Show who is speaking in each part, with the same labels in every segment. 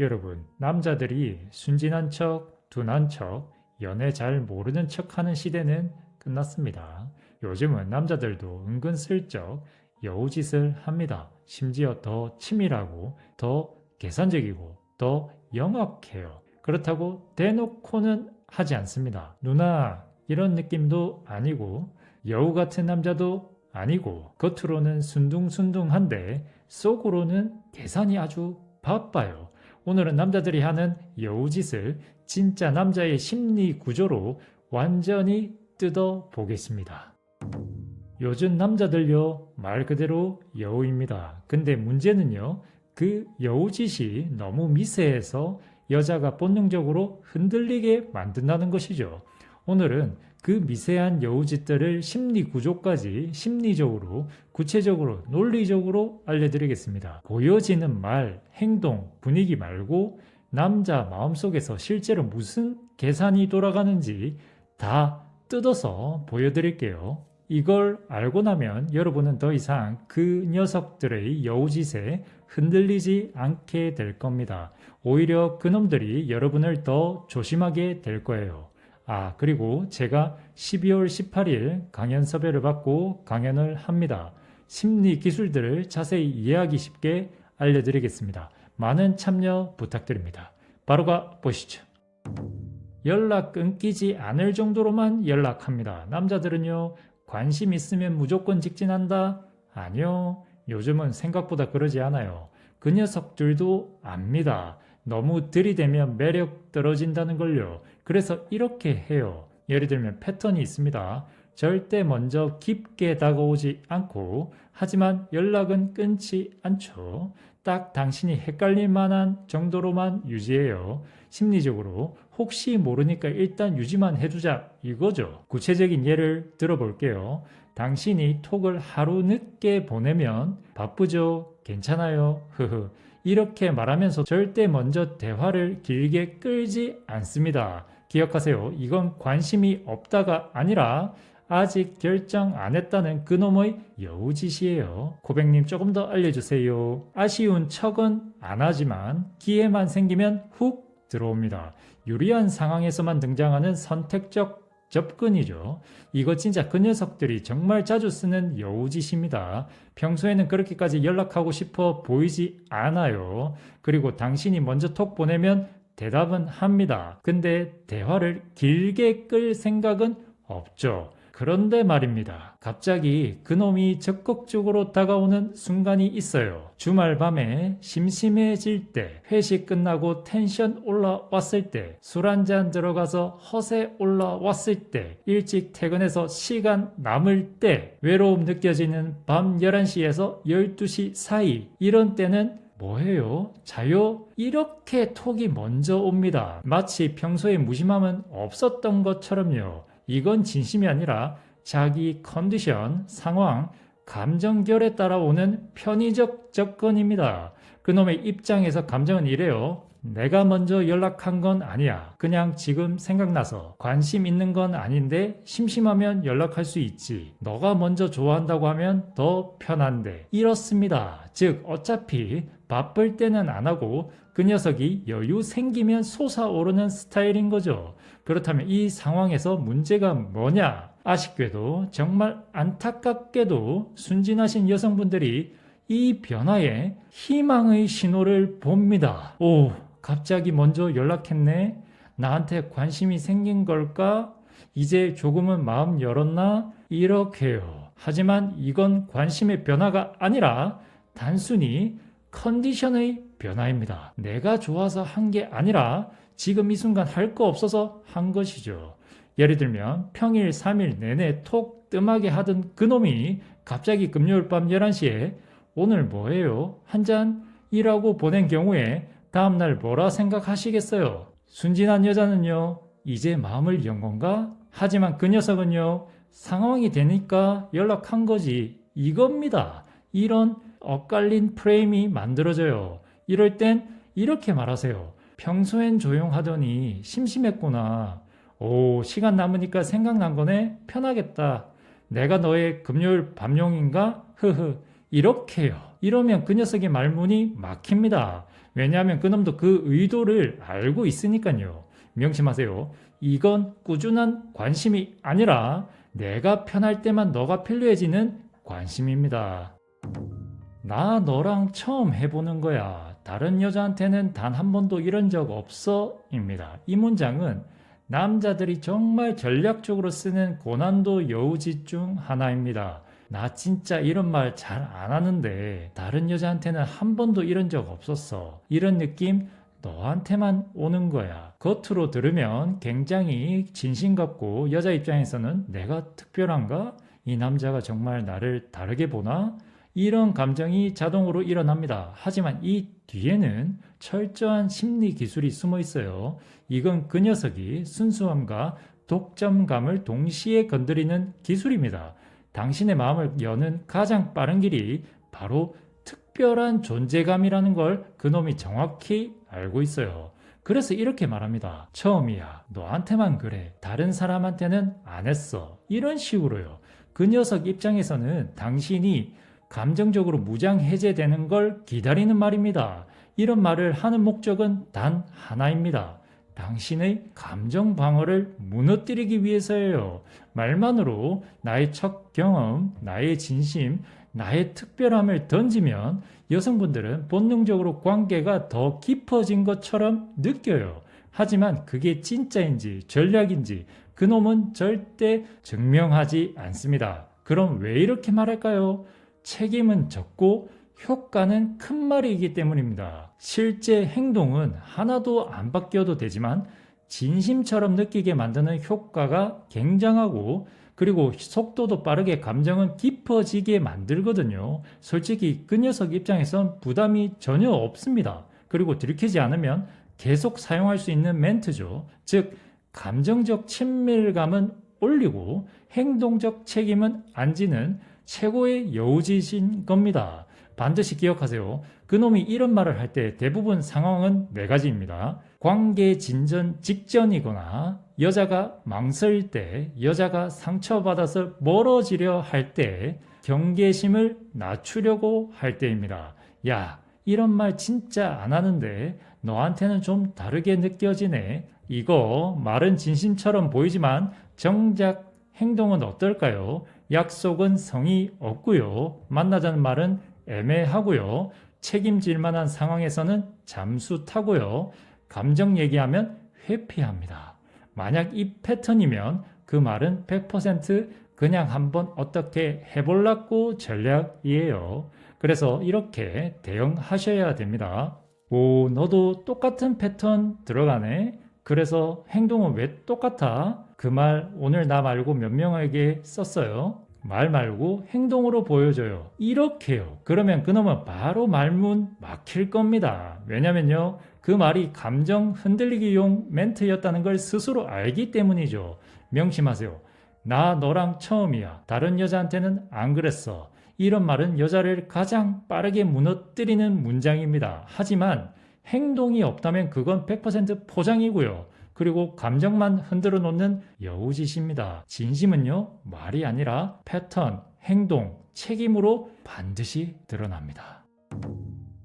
Speaker 1: 여러분, 남자들이 순진한 척, 둔한 척, 연애 잘 모르는 척 하는 시대는 끝났습니다. 요즘은 남자들도 은근슬쩍 여우짓을 합니다. 심지어 더 치밀하고 더 계산적이고 더 영악해요. 그렇다고 대놓고는 하지 않습니다. 누나, 이런 느낌도 아니고 여우 같은 남자도 아니고 겉으로는 순둥순둥한데 속으로는 계산이 아주 바빠요. 오늘은 남자들이 하는 여우짓을 진짜 남자의 심리 구조로 완전히 뜯어 보겠습니다. 요즘 남자들요 말 그대로 여우입니다. 근데 문제는요 그 여우짓이 너무 미세해서 여자가 본능적으로 흔들리게 만든다는 것이죠. 오늘은 그 미세한 여우짓들을 심리 구조까지 심리적으로, 구체적으로, 논리적으로 알려드리겠습니다. 보여지는 말, 행동, 분위기 말고 남자 마음속에서 실제로 무슨 계산이 돌아가는지 다 뜯어서 보여드릴게요. 이걸 알고 나면 여러분은 더 이상 그 녀석들의 여우짓에 흔들리지 않게 될 겁니다. 오히려 그놈들이 여러분을 더 조심하게 될 거예요. 아, 그리고 제가 12월 18일 강연 섭외를 받고 강연을 합니다. 심리 기술들을 자세히 이해하기 쉽게 알려드리겠습니다. 많은 참여 부탁드립니다. 바로 가 보시죠. 연락 끊기지 않을 정도로만 연락합니다. 남자들은요, 관심 있으면 무조건 직진한다? 아니요. 요즘은 생각보다 그러지 않아요. 그 녀석들도 압니다. 너무 들이대면 매력 떨어진다는 걸요. 그래서 이렇게 해요. 예를 들면 패턴이 있습니다. 절대 먼저 깊게 다가오지 않고 하지만 연락은 끊지 않죠. 딱 당신이 헷갈릴 만한 정도로만 유지해요. 심리적으로 혹시 모르니까 일단 유지만 해두자 이거죠. 구체적인 예를 들어볼게요. 당신이 톡을 하루 늦게 보내면 바쁘죠? 괜찮아요? 흐흐. 이렇게 말하면서 절대 먼저 대화를 길게 끌지 않습니다. 기억하세요. 이건 관심이 없다가 아니라 아직 결정 안 했다는 그놈의 여우짓이에요. 고백님 조금 더 알려주세요. 아쉬운 척은 안 하지만 기회만 생기면 훅 들어옵니다. 유리한 상황에서만 등장하는 선택적 접근이죠. 이거 진짜 그 녀석들이 정말 자주 쓰는 여우짓입니다. 평소에는 그렇게까지 연락하고 싶어 보이지 않아요. 그리고 당신이 먼저 톡 보내면 대답은 합니다. 근데 대화를 길게 끌 생각은 없죠. 그런데 말입니다. 갑자기 그놈이 적극적으로 다가오는 순간이 있어요. 주말 밤에 심심해질 때, 회식 끝나고 텐션 올라왔을 때, 술 한잔 들어가서 허세 올라왔을 때, 일찍 퇴근해서 시간 남을 때, 외로움 느껴지는 밤 11시에서 12시 사이, 이런 때는 뭐해요? 자요? 이렇게 톡이 먼저 옵니다. 마치 평소에 무심함은 없었던 것처럼요. 이건 진심이 아니라 자기 컨디션, 상황, 감정결에 따라 오는 편의적 접근입니다. 그놈의 입장에서 감정은 이래요. 내가 먼저 연락한 건 아니야. 그냥 지금 생각나서 관심 있는 건 아닌데 심심하면 연락할 수 있지. 너가 먼저 좋아한다고 하면 더 편한데. 이렇습니다. 즉, 어차피 바쁠 때는 안 하고 그 녀석이 여유 생기면 솟아오르는 스타일인 거죠. 그렇다면 이 상황에서 문제가 뭐냐? 아쉽게도 정말 안타깝게도 순진하신 여성분들이 이 변화에 희망의 신호를 봅니다. 오, 갑자기 먼저 연락했네? 나한테 관심이 생긴 걸까? 이제 조금은 마음 열었나? 이렇게요. 하지만 이건 관심의 변화가 아니라 단순히 컨디션의 변화입니다. 내가 좋아서 한 게 아니라 지금 이 순간 할 거 없어서 한 것이죠. 예를 들면 평일 3일 내내 톡 뜸하게 하던 그놈이 갑자기 금요일 밤 11시에 오늘 뭐해요? 한 잔? 이라고 보낸 경우에 다음날 뭐라 생각하시겠어요? 순진한 여자는요, 이제 마음을 연 건가? 하지만 그 녀석은요, 상황이 되니까 연락한 거지. 이겁니다. 이런 엇갈린 프레임이 만들어져요. 이럴 땐 이렇게 말하세요. 평소엔 조용하더니 심심했구나. 오, 시간 남으니까 생각난 거네? 편하겠다. 내가 너의 금요일 밤용인가? 흐흐. 이렇게요. 이러면 그 녀석의 말문이 막힙니다. 왜냐하면 그 놈도 그 의도를 알고 있으니까요. 명심하세요. 이건 꾸준한 관심이 아니라 내가 편할 때만 너가 필요해지는 관심입니다. 나 너랑 처음 해보는 거야. 다른 여자한테는 단 한 번도 이런 적 없어. 입니다. 이 문장은 남자들이 정말 전략적으로 쓰는 고난도 여우짓 중 하나입니다. 나 진짜 이런 말 잘 안 하는데 다른 여자한테는 한 번도 이런 적 없었어. 이런 느낌 너한테만 오는 거야. 겉으로 들으면 굉장히 진심 같고 여자 입장에서는 내가 특별한가? 이 남자가 정말 나를 다르게 보나? 이런 감정이 자동으로 일어납니다. 하지만 이 뒤에는 철저한 심리 기술이 숨어 있어요. 이건 그 녀석이 순수함과 독점감을 동시에 건드리는 기술입니다. 당신의 마음을 여는 가장 빠른 길이 바로 특별한 존재감이라는 걸 그놈이 정확히 알고 있어요. 그래서 이렇게 말합니다. 처음이야. 너한테만 그래. 다른 사람한테는 안 했어. 이런 식으로요. 그 녀석 입장에서는 당신이 감정적으로 무장 해제되는 걸 기다리는 말입니다. 이런 말을 하는 목적은 단 하나입니다. 당신의 감정 방어를 무너뜨리기 위해서예요. 말만으로 나의 첫 경험, 나의 진심, 나의 특별함을 던지면 여성분들은 본능적으로 관계가 더 깊어진 것처럼 느껴요. 하지만 그게 진짜인지 전략인지 그놈은 절대 증명하지 않습니다. 그럼 왜 이렇게 말할까요? 책임은 적고 효과는 큰 말이기 때문입니다. 실제 행동은 하나도 안 바뀌어도 되지만 진심처럼 느끼게 만드는 효과가 굉장하고 그리고 속도도 빠르게 감정은 깊어지게 만들거든요. 솔직히 그 녀석 입장에선 부담이 전혀 없습니다. 그리고 들키지 않으면 계속 사용할 수 있는 멘트죠. 즉, 감정적 친밀감은 올리고 행동적 책임은 안 지는 최고의 여우짓인 겁니다. 반드시 기억하세요. 그놈이 이런 말을 할 때 대부분 상황은 네 가지입니다. 관계 진전 직전이거나 여자가 망설일 때, 여자가 상처받아서 멀어지려 할 때, 경계심을 낮추려고 할 때입니다. 야, 이런 말 진짜 안 하는데 너한테는 좀 다르게 느껴지네. 이거 말은 진심처럼 보이지만 정작 행동은 어떨까요? 약속은 성의 없고요. 만나자는 말은 애매하고요. 책임질 만한 상황에서는 잠수 타고요. 감정 얘기하면 회피합니다. 만약 이 패턴이면 그 말은 100% 그냥 한번 어떻게 해볼라고 전략이에요. 그래서 이렇게 대응하셔야 됩니다. 오, 너도 똑같은 패턴 들어가네? 그래서 행동은 왜 똑같아? 그 말 오늘 나 말고 몇 명에게 썼어요. 말 말고 행동으로 보여줘요. 이렇게요. 그러면 그놈은 바로 말문 막힐 겁니다. 왜냐면요. 그 말이 감정 흔들리기용 멘트였다는 걸 스스로 알기 때문이죠. 명심하세요. 나 너랑 처음이야. 다른 여자한테는 안 그랬어. 이런 말은 여자를 가장 빠르게 무너뜨리는 문장입니다. 하지만 행동이 없다면 그건 100% 포장이고요. 그리고 감정만 흔들어 놓는 여우짓입니다. 진심은요, 말이 아니라 패턴, 행동, 책임으로 반드시 드러납니다.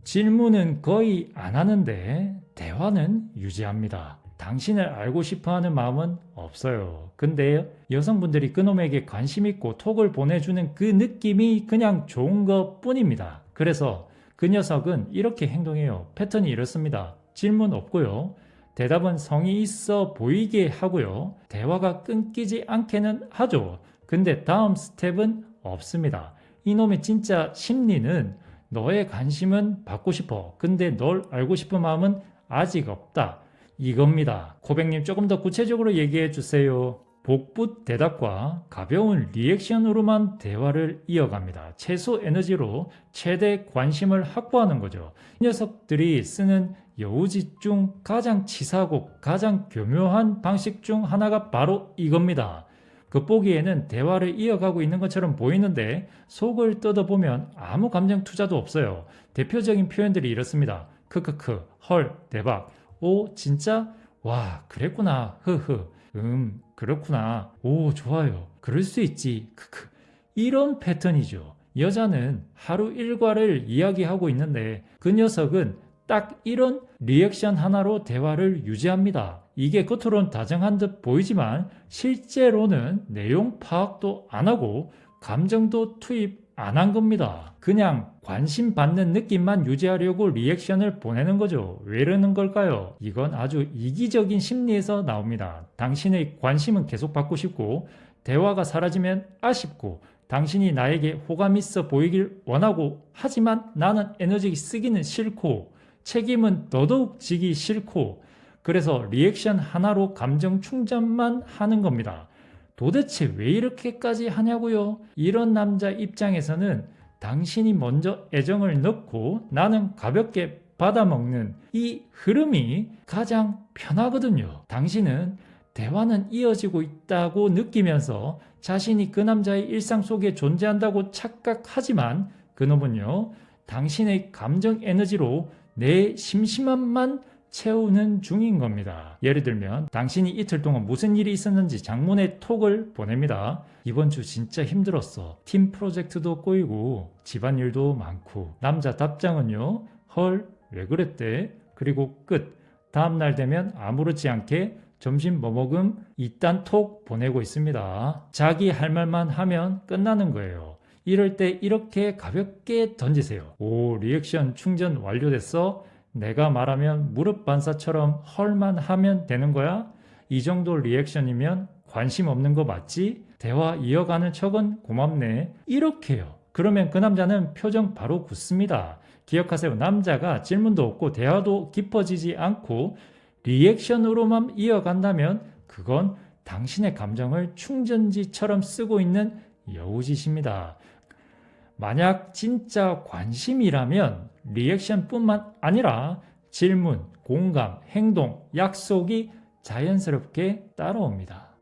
Speaker 1: 질문은 거의 안 하는데 대화는 유지합니다. 당신을 알고 싶어 하는 마음은 없어요. 근데 여성분들이 그놈에게 관심 있고 톡을 보내주는 그 느낌이 그냥 좋은 것 뿐입니다. 그래서 그 녀석은 이렇게 행동해요. 패턴이 이렇습니다. 질문 없고요. 대답은 성의 있어 보이게 하고요. 대화가 끊기지 않게는 하죠. 근데 다음 스텝은 없습니다. 이놈의 진짜 심리는 너의 관심은 받고 싶어. 근데 널 알고 싶은 마음은 아직 없다. 이겁니다. 고백님 조금 더 구체적으로 얘기해 주세요. 복붙 대답과 가벼운 리액션으로만 대화를 이어갑니다. 최소 에너지로 최대 관심을 확보하는 거죠. 이 녀석들이 쓰는 여우짓 중 가장 치사하고 가장 교묘한 방식 중 하나가 바로 이겁니다. 겉보기에는 대화를 이어가고 있는 것처럼 보이는데 속을 뜯어보면 아무 감정 투자도 없어요. 대표적인 표현들이 이렇습니다. 크크크, 헐, 대박, 오, 진짜? 와, 그랬구나, 흐흐, 음, 그렇구나, 오, 좋아요, 그럴 수 있지, 크크. 이런 패턴이죠. 여자는 하루 일과를 이야기하고 있는데 그 녀석은 딱 이런 리액션 하나로 대화를 유지합니다. 이게 겉으로는 다정한 듯 보이지만 실제로는 내용 파악도 안 하고 감정도 투입 안 한 겁니다. 그냥 관심 받는 느낌만 유지하려고 리액션을 보내는 거죠. 왜 이러는 걸까요? 이건 아주 이기적인 심리에서 나옵니다. 당신의 관심은 계속 받고 싶고 대화가 사라지면 아쉽고 당신이 나에게 호감 있어 보이길 원하고 하지만 나는 에너지 쓰기는 싫고 책임은 더더욱 지기 싫고 그래서 리액션 하나로 감정 충전만 하는 겁니다. 도대체 왜 이렇게까지 하냐고요? 이런 남자 입장에서는 당신이 먼저 애정을 넣고 나는 가볍게 받아먹는 이 흐름이 가장 편하거든요. 당신은 대화는 이어지고 있다고 느끼면서 자신이 그 남자의 일상 속에 존재한다고 착각하지만 그놈은요, 당신의 감정 에너지로 내 심심함만 채우는 중인 겁니다. 예를 들면 당신이 이틀 동안 무슨 일이 있었는지 장문의 톡을 보냅니다. 이번 주 진짜 힘들었어. 팀 프로젝트도 꼬이고 집안일도 많고 남자 답장은요. 헐 왜 그랬대? 그리고 끝. 다음날 되면 아무렇지 않게 점심 뭐 먹음 이딴 톡 보내고 있습니다. 자기 할 말만 하면 끝나는 거예요. 이럴 때 이렇게 가볍게 던지세요. 오 리액션 충전 완료됐어? 내가 말하면 무릎 반사처럼 헐만 하면 되는 거야? 이 정도 리액션이면 관심 없는 거 맞지? 대화 이어가는 척은 고맙네. 이렇게요. 그러면 그 남자는 표정 바로 굳습니다. 기억하세요. 남자가 질문도 없고 대화도 깊어지지 않고 리액션으로만 이어간다면 그건 당신의 감정을 충전지처럼 쓰고 있는 여우짓입니다. 만약 진짜 관심이라면 리액션뿐만 아니라 질문, 공감, 행동, 약속이 자연스럽게 따라옵니다.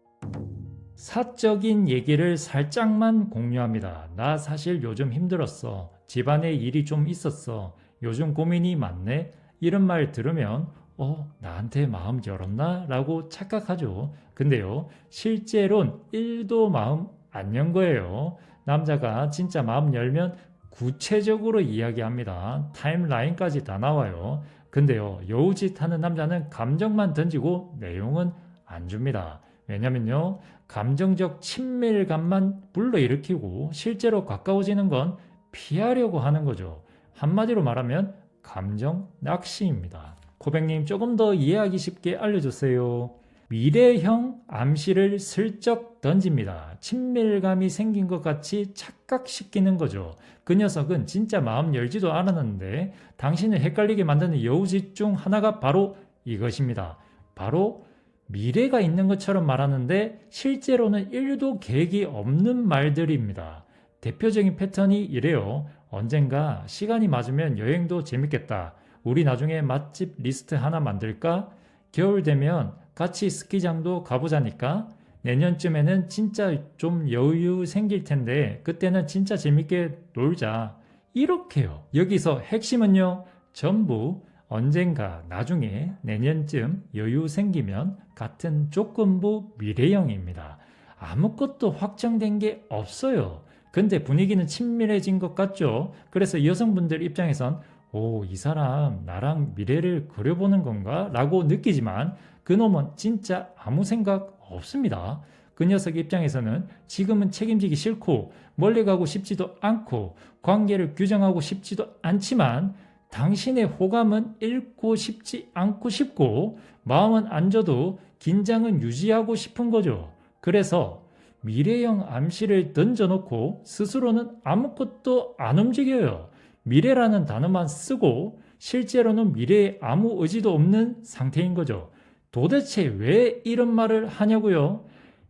Speaker 1: 사적인 얘기를 살짝만 공유합니다. 나 사실 요즘 힘들었어. 집안에 일이 좀 있었어. 요즘 고민이 많네. 이런 말 들으면 어, 나한테 마음 열었나? 라고 착각하죠. 근데요, 실제론 1도 마음 안 연 거예요. 남자가 진짜 마음 열면 구체적으로 이야기합니다. 타임라인까지 다 나와요. 근데요, 여우짓 하는 남자는 감정만 던지고 내용은 안 줍니다. 왜냐면요, 감정적 친밀감만 불러일으키고 실제로 가까워지는 건 피하려고 하는 거죠. 한마디로 말하면 감정 낚시입니다. 고백님 조금 더 이해하기 쉽게 알려주세요. 미래형 암시를 슬쩍 던집니다. 친밀감이 생긴 것 같이 착각시키는 거죠. 그 녀석은 진짜 마음 열지도 않았는데 당신을 헷갈리게 만드는 여우짓 중 하나가 바로 이것입니다. 바로 미래가 있는 것처럼 말하는데 실제로는 1도 계획이 없는 말들입니다. 대표적인 패턴이 이래요. 언젠가 시간이 맞으면 여행도 재밌겠다. 우리 나중에 맛집 리스트 하나 만들까? 겨울 되면 같이 스키장도 가보자니까? 내년쯤에는 진짜 좀 여유 생길 텐데 그때는 진짜 재밌게 놀자. 이렇게요. 여기서 핵심은요. 전부 언젠가 나중에 내년쯤 여유 생기면 같은 조건부 미래형입니다. 아무것도 확정된 게 없어요. 근데 분위기는 친밀해진 것 같죠? 그래서 여성분들 입장에선 오, 이 사람 나랑 미래를 그려보는 건가? 라고 느끼지만 그놈은 진짜 아무 생각 없습니다. 그 녀석 입장에서는 지금은 책임지기 싫고 멀리 가고 싶지도 않고 관계를 규정하고 싶지도 않지만 당신의 호감은 잃고 싶지 않고 싶고 마음은 안 줘도 긴장은 유지하고 싶은 거죠. 그래서 미래형 암시를 던져놓고 스스로는 아무것도 안 움직여요. 미래라는 단어만 쓰고 실제로는 미래에 아무 의지도 없는 상태인 거죠. 도대체 왜 이런 말을 하냐고요?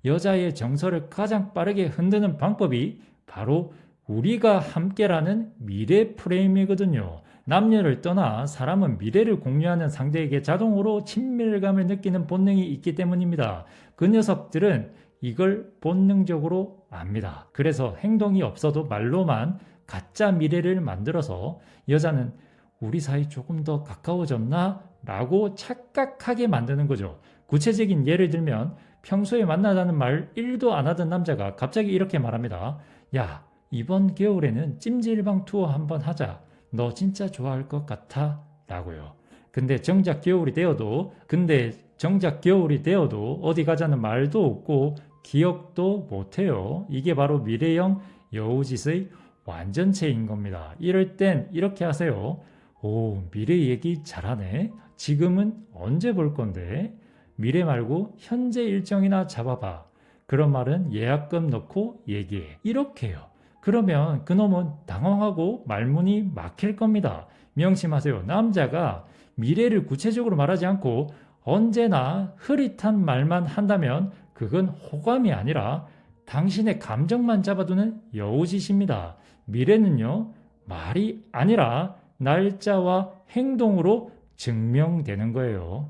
Speaker 1: 여자의 정서를 가장 빠르게 흔드는 방법이 바로 우리가 함께라는 미래 프레임이거든요. 남녀를 떠나 사람은 미래를 공유하는 상대에게 자동으로 친밀감을 느끼는 본능이 있기 때문입니다. 그 녀석들은 이걸 본능적으로 압니다. 그래서 행동이 없어도 말로만 가짜 미래를 만들어서 여자는 우리 사이 조금 더 가까워졌나? 라고 착각하게 만드는 거죠. 구체적인 예를 들면 평소에 만나자는 말 1도 안 하던 남자가 갑자기 이렇게 말합니다. 야, 이번 겨울에는 찜질방 투어 한번 하자. 너 진짜 좋아할 것 같아. 라고요. 근데 정작 겨울이 되어도, 근데 정작 겨울이 되어도 어디 가자는 말도 없고 기억도 못해요. 이게 바로 미래형 여우짓의 완전체인 겁니다. 이럴 땐 이렇게 하세요. 오, 미래 얘기 잘하네. 지금은 언제 볼 건데? 미래 말고 현재 일정이나 잡아봐. 그런 말은 예약금 넣고 얘기해. 이렇게요. 그러면 그놈은 당황하고 말문이 막힐 겁니다. 명심하세요. 남자가 미래를 구체적으로 말하지 않고 언제나 흐릿한 말만 한다면 그건 호감이 아니라 당신의 감정만 잡아두는 여우짓입니다. 미래는요, 말이 아니라 날짜와 행동으로 증명되는 거예요.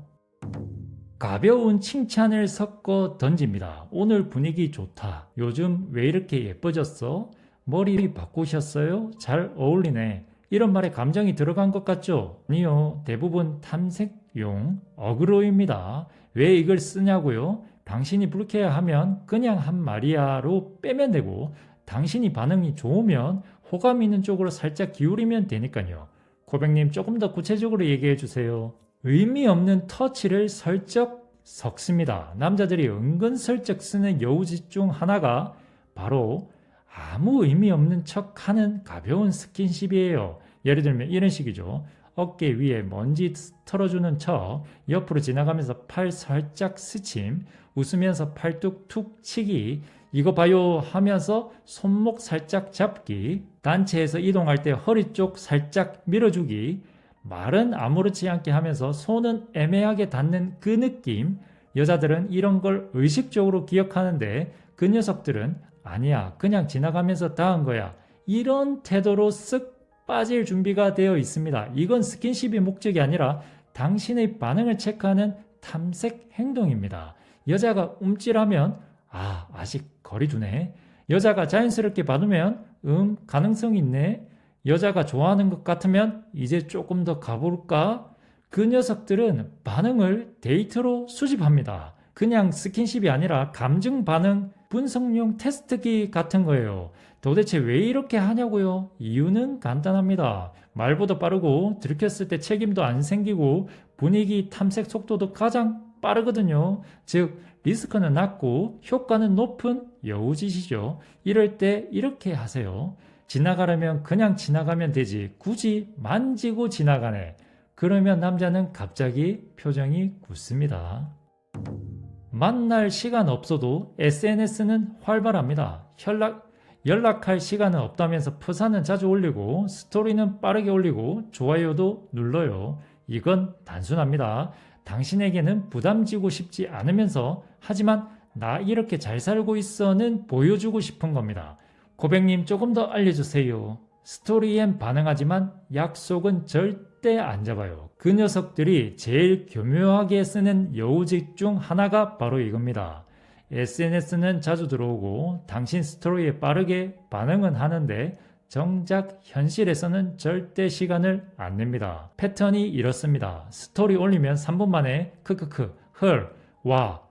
Speaker 1: 가벼운 칭찬을 섞어 던집니다. 오늘 분위기 좋다. 요즘 왜 이렇게 예뻐졌어? 머리 바꾸셨어요? 잘 어울리네. 이런 말에 감정이 들어간 것 같죠? 아니요. 대부분 탐색용 어그로입니다. 왜 이걸 쓰냐고요? 당신이 불쾌해하면 그냥 한 말이야로 빼면 되고 당신이 반응이 좋으면 호감 있는 쪽으로 살짝 기울이면 되니까요. 고백님 조금 더 구체적으로 얘기해 주세요. 의미 없는 터치를 슬쩍 섞습니다. 남자들이 은근슬쩍 쓰는 여우짓 중 하나가 바로 아무 의미 없는 척 하는 가벼운 스킨십이에요. 예를 들면 이런 식이죠. 어깨 위에 먼지 털어주는 척, 옆으로 지나가면서 팔 살짝 스침, 웃으면서 팔 뚝뚝 치기, 이거 봐요 하면서 손목 살짝 잡기, 단체에서 이동할 때 허리 쪽 살짝 밀어주기, 말은 아무렇지 않게 하면서 손은 애매하게 닿는 그 느낌, 여자들은 이런 걸 의식적으로 기억하는데 그 녀석들은 아니야, 그냥 지나가면서 닿은 거야. 이런 태도로 쓱 빠질 준비가 되어 있습니다. 이건 스킨십이 목적이 아니라 당신의 반응을 체크하는 탐색 행동입니다. 여자가 움찔하면 아, 아직 거리 두네. 여자가 자연스럽게 받으면 음, 가능성 있네. 여자가 좋아하는 것 같으면 이제 조금 더 가볼까? 그 녀석들은 반응을 데이터로 수집합니다. 그냥 스킨십이 아니라 감정 반응 분석용 테스트기 같은 거예요. 도대체 왜 이렇게 하냐고요? 이유는 간단합니다. 말보다 빠르고 들켰을 때 책임도 안 생기고 분위기 탐색 속도도 가장 빠르거든요. 즉 리스크는 낮고 효과는 높은 여우짓이죠. 이럴 때 이렇게 하세요. 지나가려면 그냥 지나가면 되지. 굳이 만지고 지나가네. 그러면 남자는 갑자기 표정이 굳습니다. 만날 시간 없어도 SNS는 활발합니다. 연락, 연락할 시간은 없다면서 프사는 자주 올리고 스토리는 빠르게 올리고 좋아요도 눌러요. 이건 단순합니다. 당신에게는 부담지고 싶지 않으면서 하지만 나 이렇게 잘 살고 있어는 보여주고 싶은 겁니다. 고백님 조금 더 알려주세요. 스토리엔 반응하지만 약속은 절대 안 잡아요. 그 녀석들이 제일 교묘하게 쓰는 여우직 중 하나가 바로 이겁니다. SNS는 자주 들어오고 당신 스토리에 빠르게 반응은 하는데 정작 현실에서는 절대 시간을 안 냅니다. 패턴이 이렇습니다. 스토리 올리면 3분 만에 크크크, 헐, 와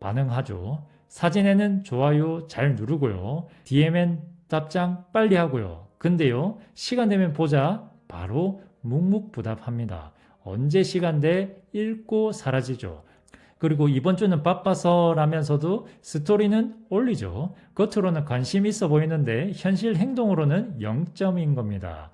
Speaker 1: 반응하죠. 사진에는 좋아요 잘 누르고요. DM엔 답장 빨리 하고요. 근데요, 시간 되면 보자. 바로 묵묵부답합니다. 언제 시간 돼? 읽고 사라지죠. 그리고 이번 주는 바빠서 라면서도 스토리는 올리죠. 겉으로는 관심 있어 보이는데 현실 행동으로는 0점인 겁니다.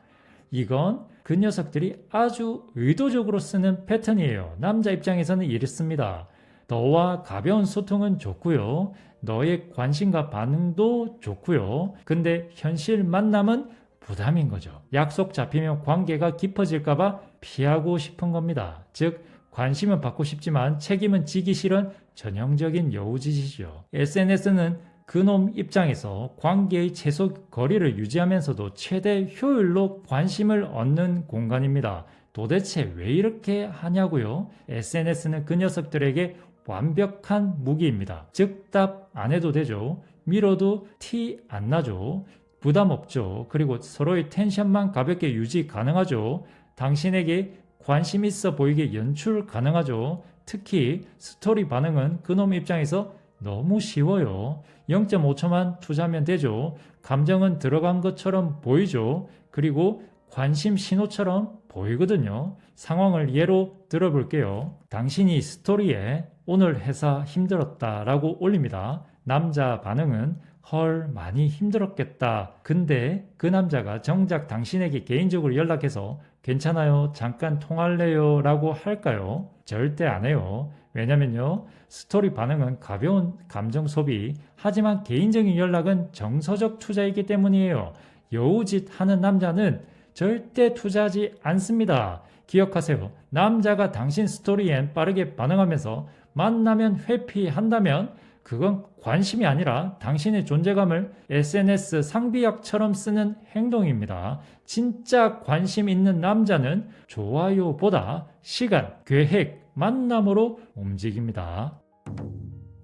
Speaker 1: 이건 그 녀석들이 아주 의도적으로 쓰는 패턴이에요. 남자 입장에서는 이렇습니다. 너와 가벼운 소통은 좋고요. 너의 관심과 반응도 좋고요. 근데 현실 만남은 부담인 거죠. 약속 잡히면 관계가 깊어질까봐 피하고 싶은 겁니다. 즉, 관심은 받고 싶지만 책임은 지기 싫은 전형적인 여우짓이죠. SNS는 그놈 입장에서 관계의 최소 거리를 유지하면서도 최대 효율로 관심을 얻는 공간입니다. 도대체 왜 이렇게 하냐고요? SNS는 그 녀석들에게 완벽한 무기입니다. 즉, 답 안 해도 되죠. 밀어도 티 안 나죠. 부담 없죠. 그리고 서로의 텐션만 가볍게 유지 가능하죠. 당신에게 관심 있어 보이게 연출 가능하죠. 특히 스토리 반응은 그놈 입장에서 너무 쉬워요. 0.5초만 투자하면 되죠. 감정은 들어간 것처럼 보이죠. 그리고 관심 신호처럼 보이거든요. 상황을 예로 들어볼게요. 당신이 스토리에 오늘 회사 힘들었다 라고 올립니다. 남자 반응은 헐 많이 힘들었겠다. 근데 그 남자가 정작 당신에게 개인적으로 연락해서 괜찮아요. 잠깐 통할래요. 라고 할까요? 절대 안 해요. 왜냐면요. 스토리 반응은 가벼운 감정 소비. 하지만 개인적인 연락은 정서적 투자이기 때문이에요. 여우짓 하는 남자는 절대 투자하지 않습니다. 기억하세요. 남자가 당신 스토리엔 빠르게 반응하면서 만나면 회피한다면 그건 관심이 아니라 당신의 존재감을 SNS 상비약처럼 쓰는 행동입니다. 진짜 관심 있는 남자는 좋아요보다 시간, 계획, 만남으로 움직입니다.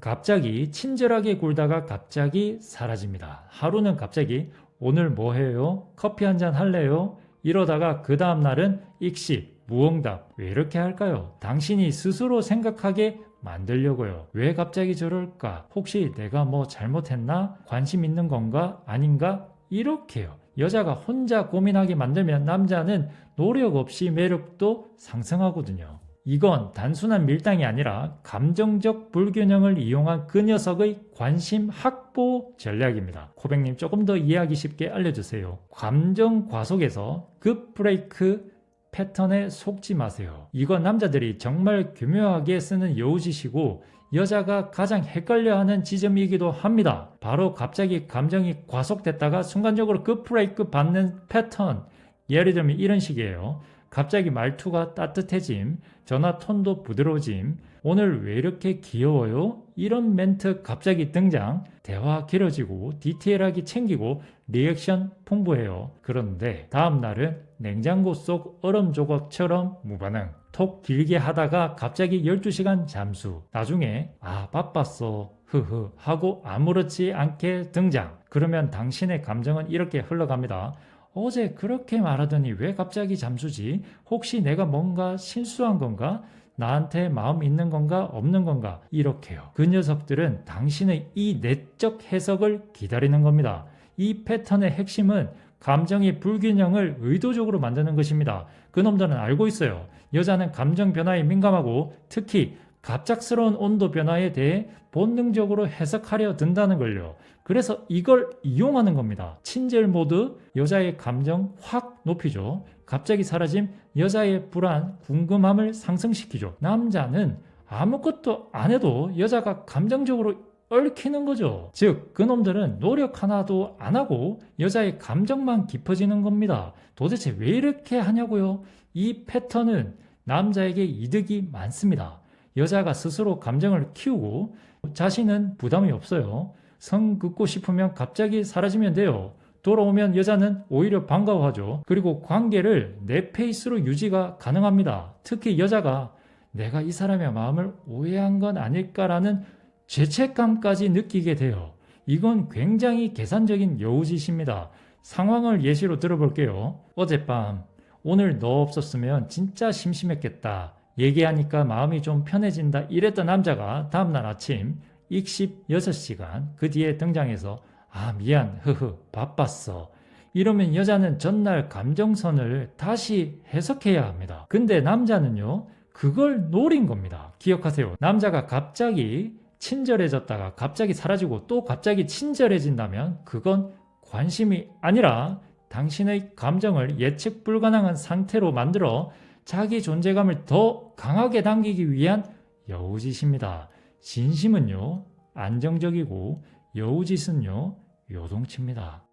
Speaker 1: 갑자기 친절하게 굴다가 갑자기 사라집니다. 하루는 갑자기 오늘 뭐 해요? 커피 한 잔 할래요? 이러다가 그 다음 날은 익시, 무응답. 왜 이렇게 할까요? 당신이 스스로 생각하게 만들려고요. 왜 갑자기 저럴까? 혹시 내가 뭐 잘못했나? 관심 있는 건가? 아닌가? 이렇게요. 여자가 혼자 고민하게 만들면 남자는 노력 없이 매력도 상승하거든요. 이건 단순한 밀당이 아니라 감정적 불균형을 이용한 그 녀석의 관심 확보 전략입니다. 코백님 조금 더 이해하기 쉽게 알려주세요. 감정 과속에서 급 브레이크 패턴에 속지 마세요. 이건 남자들이 정말 교묘하게 쓰는 여우짓이고 여자가 가장 헷갈려하는 지점이기도 합니다. 바로 갑자기 감정이 과속됐다가 순간적으로 급 브레이크 받는 패턴. 예를 들면 이런 식이에요. 갑자기 말투가 따뜻해짐, 전화 톤도 부드러워짐, 오늘 왜 이렇게 귀여워요? 이런 멘트 갑자기 등장, 대화 길어지고 디테일하게 챙기고 리액션 풍부해요. 그런데 다음 날은 냉장고 속 얼음 조각처럼 무반응. 톡 길게 하다가 갑자기 12시간 잠수. 나중에 아 바빴어. 흐흐 하고 아무렇지 않게 등장. 그러면 당신의 감정은 이렇게 흘러갑니다. 어제 그렇게 말하더니 왜 갑자기 잠수지? 혹시 내가 뭔가 실수한 건가? 나한테 마음 있는 건가? 없는 건가? 이렇게요. 그 녀석들은 당신의 이 내적 해석을 기다리는 겁니다. 이 패턴의 핵심은 감정의 불균형을 의도적으로 만드는 것입니다. 그놈들은 알고 있어요. 여자는 감정 변화에 민감하고 특히 갑작스러운 온도 변화에 대해 본능적으로 해석하려 든다는 걸요. 그래서 이걸 이용하는 겁니다. 친절 모드, 여자의 감정 확 높이죠. 갑자기 사라짐, 여자의 불안, 궁금함을 상승시키죠. 남자는 아무것도 안 해도 여자가 감정적으로 얽히는 거죠. 즉, 그놈들은 노력 하나도 안 하고 여자의 감정만 깊어지는 겁니다. 도대체 왜 이렇게 하냐고요? 이 패턴은 남자에게 이득이 많습니다. 여자가 스스로 감정을 키우고 자신은 부담이 없어요. 성 긋고 싶으면 갑자기 사라지면 돼요. 돌아오면 여자는 오히려 반가워하죠. 그리고 관계를 내 페이스로 유지가 가능합니다. 특히 여자가 내가 이 사람의 마음을 오해한 건 아닐까라는 죄책감까지 느끼게 돼요. 이건 굉장히 계산적인 여우짓입니다. 상황을 예시로 들어볼게요. 어젯밤, 오늘 너 없었으면 진짜 심심했겠다. 얘기하니까 마음이 좀 편해진다. 이랬던 남자가 다음날 아침 익십 6시간 그 뒤에 등장해서 아 미안 흐흐 바빴어 이러면 여자는 전날 감정선을 다시 해석해야 합니다. 근데 남자는요 그걸 노린 겁니다. 기억하세요. 남자가 갑자기 친절해졌다가 갑자기 사라지고 또 갑자기 친절해진다면 그건 관심이 아니라 당신의 감정을 예측 불가능한 상태로 만들어 자기 존재감을 더 강하게 당기기 위한 여우짓입니다. 진심은요, 안정적이고 여우짓은요, 요동칩니다.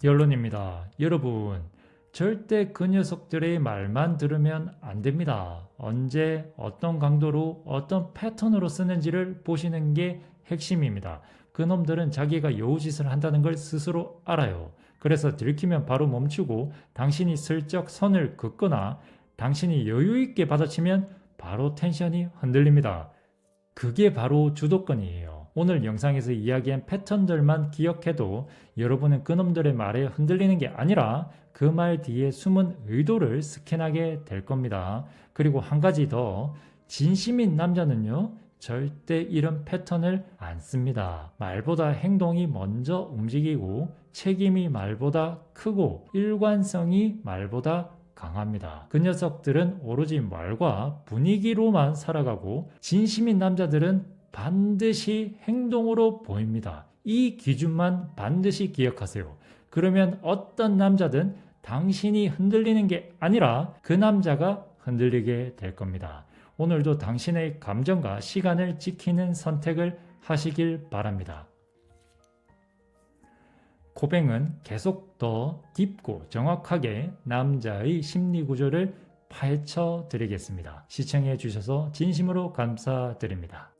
Speaker 1: 결론입니다. 여러분, 절대 그 녀석들의 말만 들으면 안 됩니다. 언제, 어떤 강도로, 어떤 패턴으로 쓰는지를 보시는 게 핵심입니다. 그놈들은 자기가 여우짓을 한다는 걸 스스로 알아요. 그래서 들키면 바로 멈추고 당신이 슬쩍 선을 긋거나 당신이 여유있게 받아치면 바로 텐션이 흔들립니다. 그게 바로 주도권이에요. 오늘 영상에서 이야기한 패턴들만 기억해도 여러분은 그 놈들의 말에 흔들리는 게 아니라 그 말 뒤에 숨은 의도를 스캔하게 될 겁니다. 그리고 한 가지 더 진심인 남자는요 절대 이런 패턴을 안 씁니다. 말보다 행동이 먼저 움직이고 책임이 말보다 크고 일관성이 말보다 강합니다. 그 녀석들은 오로지 말과 분위기로만 살아가고 진심인 남자들은 반드시 행동으로 보입니다. 이 기준만 반드시 기억하세요. 그러면 어떤 남자든 당신이 흔들리는 게 아니라 그 남자가 흔들리게 될 겁니다. 오늘도 당신의 감정과 시간을 지키는 선택을 하시길 바랍니다. 고뱅은 계속 더 깊고 정확하게 남자의 심리 구조를 파헤쳐 드리겠습니다. 시청해 주셔서 진심으로 감사드립니다.